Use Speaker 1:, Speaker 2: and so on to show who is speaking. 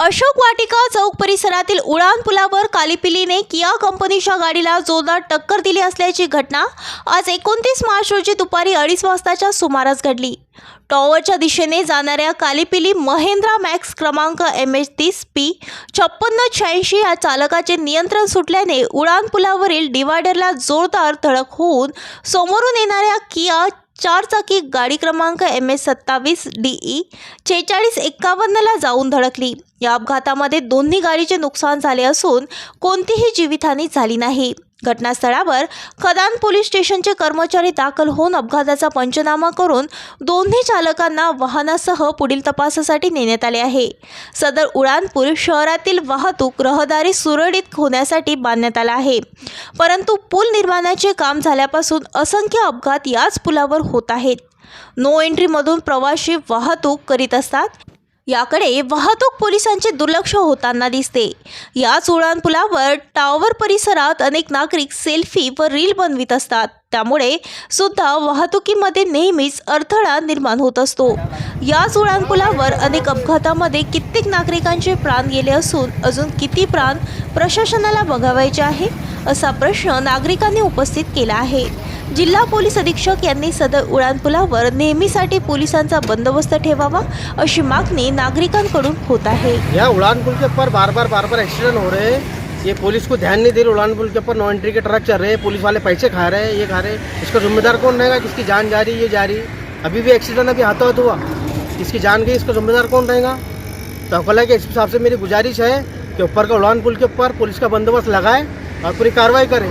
Speaker 1: अशोक वाटिका चौक परिसरातील उडान पुलावर कालीपिलीने किया कंपनीच्या गाडीला जोरदार टक्कर दिली असल्याची घटना आज एकोणतीस मार्च रोजी दुपारी अडीच वाजताच्या सुमारास घडली. टॉवरच्या दिशेने जाणाऱ्या कालीपिली महेंद्रा मॅक्स क्रमांक एम एच तीस पी छप्पन्न शहाऐंशी या चालकाचे नियंत्रण सुटल्याने उडान पुलावरील डिवायडरला जोरदार धडक होऊन समोरून येणाऱ्या किया चारचाकी गाडी क्रमांक एम एस सत्तावीस डी ई छेचाळीस एक्कावन्नला जाऊन धडकली. या अपघातामध्ये दोन्ही गाडीचे नुकसान झाले असून कोणतीही जीवितहानी झाली नाही. घटनास्थळावर खदान पोलीस स्टेशनचे कर्मचारी दाखल होऊन अपघाताचा पंचनामा करून दोन्ही चालकांना वाहनासह पुढील तपासासाठी नेण्यात आले आहे. सदर उडानपूर शहरातील वाहतूक रहदारी सुरळीत होण्यासाठी बांधण्यात आला आहे. परंतु पूल निर्माणाचे काम झाल्यापासून असंख्य अपघात याच पुलावर होत आहेत. नो एंट्रीमधून प्रवासी वाहतूक करीत असतात. याकडे वाहतूक पोलिसांचे दुर्लक्ष होताना दिसते. याच उड्डाणपुलावर टावर परिसरात अनेक नागरिक सेल्फी व रील बनवित असतात. त्यामुळे सुद्धा वाहतुकीमध्ये नेहमीच अडथळा निर्माण होत असतो. याच उड्डाणपुलावर अनेक अपघातामध्ये कित्येक नागरिकांचे प्राण गेले असून अजून किती प्राण प्रशासनाला बघावायचे आहे असा प्रश्न नागरिकांनी उपस्थित केला आहे. जिल्हा पोलीस अधीक्षक यांनी सदर उड्डाणपुलावर नेहमीसाठी पोलिसांचा बंदोबस्त ठेवावा अशी मागणी नागरिकांकडून होत आहे.
Speaker 2: या उड़ान पुल के ऊपर बार बार बार बार एक्सीडेंट हो रहे हैं। ये पुलिस को ध्यान नहीं दे रही उड़ान पुल के ऊपर नो एंट्री के ट्रक चल रहे हैं। पुलिस वाले पैसे खा रहे हैं। ये खा रहे हैं। इसका जिम्मेदार कौन रहेगा? किसकी जान जा रही है ये जा रही है। अभी भी एक्सीडेंट अभी हाथों हाथ हुआ। इसकी जान गई इसका जिम्मेदार कौन रहेगा? तो अकोला के हिसाब से मेरी गुजारिश है कि ऊपर का उड़ान पुल के ऊपर पुलिस का बंदोबस्त लगाए और पूरी कार्रवाई करें।